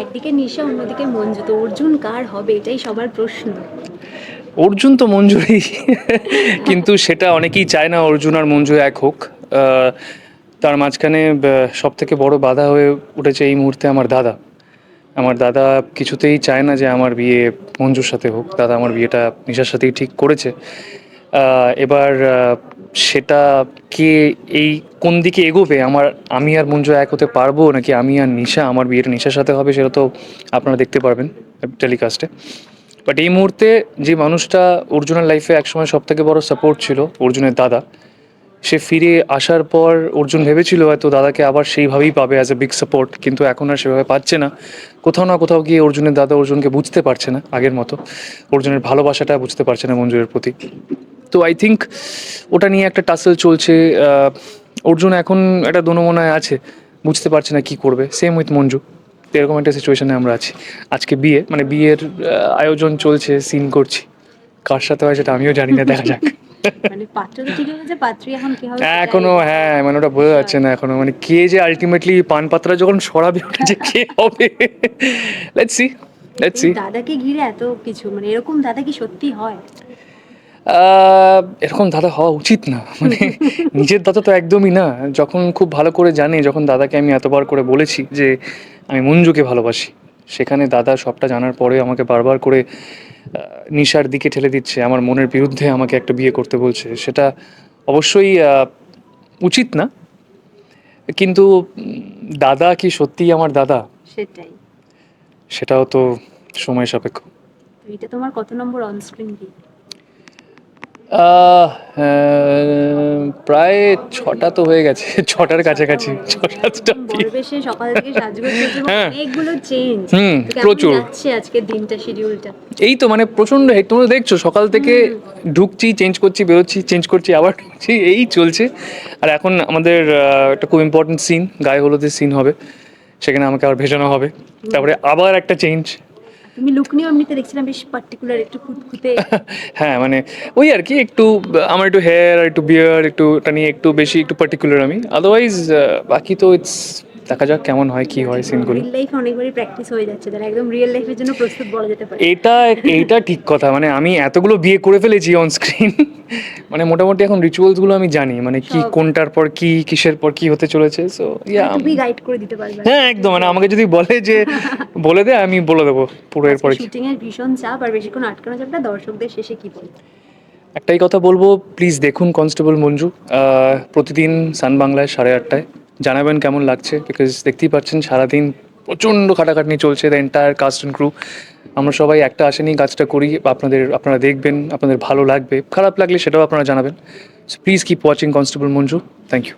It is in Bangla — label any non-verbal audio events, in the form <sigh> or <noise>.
একদিকে নিশা, অন্যদিকে মঞ্জু। তো অর্জুন কার হবে? এটাই সবার প্রশ্ন। অর্জুন তো মঞ্জুরই। <laughs> কিন্তু সেটা অনেকেই চায় না অর্জুন আর মঞ্জু এক হোক। তার মাঝখানে সব থেকে বড় বাধা হয়ে উঠেছে এই মুহূর্তে আমার দাদা। আমার দাদা কিছুতেই চায় না যে আমার বিয়ে মঞ্জুর সাথে হোক। দাদা আমার বিয়েটা নিশার সাথেই ঠিক করেছে। এবার সেটা কে এই কোন দিকে এগোবে? আমার, আমি আর মঞ্জু এক হতে পারব নাকি আমি আর নিশা, আমার বিয়েটা নিশার সাথে হবে সেটা তো আপনারা দেখতে পারবেন টেলিকাস্টে। বাট এই মুহূর্তে যে মানুষটা অর্জুনের লাইফে একসময় সব থেকে বড় সাপোর্ট ছিল অর্জুনের দাদা, সে ফিরে আসার পর অর্জুন ভেবেছিল হয়তো দাদাকে আবার সেইভাবেই পাবে অ্যাজ এ বিগ সাপোর্ট কিন্তু এখন আর সেভাবে পাচ্ছে না। কোথাও না কোথাও গিয়ে অর্জুনের দাদা অর্জুনকে বুঝতে পারছে না আগের মতো। অর্জুনের ভালোবাসাটা বুঝতে পারছে না মঞ্জুরের প্রতি। তো আই থিঙ্ক ওটা নিয়ে একটা টাসেল চলছে অর্জুন এখন একটা দোনমনায় আছে বুঝতে পারছে না কি করবে সেম উইথ মঞ্জু। এরকম একটা সিচুয়েশনে আমরা আছি। আজকে বিয়ে মানে বিয়ের আয়োজন চলছে সিন করছি। কার সাথে হয় সেটা আমিও জানি না দেখা যাক। মানে এখনও হ্যাঁ মানে ওটা বোঝা যাচ্ছে না এখনও। মানে কে যে আলটিমেটলি পান পাত্রা যখন সরাবে ওটা যে কে হবে? লেটস সি লেটস সি দাদাকে ঘিরে এত কিছু মানে এরকম দাদা কি সত্যি হয়? এরকম দাদা হওয়া উচিত না। মানে নিজের দাদা তো একদমই না। যখন খুব ভালো করে জানে যখন দাদাকে আমি এতবার করে বলেছি যে আমি মঞ্জুকে ভালোবাসি। সেখানে দাদা সবটা জানার পরে আমাকে বারবার করে নিশার দিকে ঠেলে দিচ্ছে। আমার মনের বিরুদ্ধে আমাকে একটা বিয়ে করতে বলছে। সেটা অবশ্যই উচিত না। কিন্তু দাদা কি সত্যিই আমার দাদা? সেটাই। সেটাও তো সময় সাপেক্ষ। এটা তোমার কত নম্বর অন স্ক্রিন কি প্রায় ছটা তো হয়ে গেছে <laughs> ছটার কাছাকাছি ছ সাতটা সকাল থেকে <laughs> সাজগোজ হ্যাঁ। হুম, প্রচুর। যাচ্ছে দিনটা শিডিউলটা এই তো মানে প্রচণ্ড হেড তোমরা দেখছ সকাল থেকে ঢুকছি চেঞ্জ করছি বেরোচ্ছি চেঞ্জ করছি আবার ঢুকছি এই চলছে। আর এখন আমাদের একটা খুব ইম্পর্টেন্ট সিন গায়ে হলুদের সিন হবে। সেখানে আমাকে আবার ভেজানো হবে। তারপরে আবার একটা চেঞ্জ তুমি লুক নিয়ে এমনিতে দেখছিলাম বেশ পার্টিকুলার একটু খুঁতখুঁতে <laughs> হ্যাঁ মানে ওই আর কি একটু আমার একটু হেয়ার একটু বিয়ার একটু এটা নিয়ে একটু বেশি একটু পার্টিকুলার আমি। আদারওয়াইজ বাকি তো ইটস দেখা যাক কেমন হয় কি হয় সিনগুলো লাইফে অনেকবারই প্র্যাকটিস হয়ে যাচ্ছে তারা একদম রিয়েল লাইফের জন্য প্রস্তুত বলা যেতে পারে। এটা এইটা ঠিক কথা মানে আমি এতগুলো বিয়ে করে ফেলেছি অন স্ক্রিন মানে মোটামুটি এখন রিচুয়ালসগুলো আমি জানি মানে কি কোনটার পর কি কিসের পর কি হতে চলেছে সো ইয়া তুমি গাইড করে দিতে পারবে। হ্যাঁ একদম মানে আমাকে যদি বলে যে <laughs> বলে দে আমি বলে দেবো পুরো এরপরে শুটিং এর ভীষণ চাপ আর বেশিক্ষণ আটকানো যাবে না দর্শকদের শেষে কি বল একটাই কথা বলব প্লিজ দেখুন কনস্টেবল মঞ্জু প্রতিদিন সান বাংলায় সাড়ে আটটায়। জানাবেন কেমন লাগছে বিকজ দেখতেই পাচ্ছেন সারাদিন প্রচণ্ড খাটাখাটনি চলছে the entire cast and crew আমরা সবাই একটা আসেনি কাজটা করি, আপনাদের, আপনারা দেখবেন, আপনাদের ভালো লাগবে। খারাপ লাগলে সেটাও আপনারা জানাবেন। Please keep watching constable Manju thank you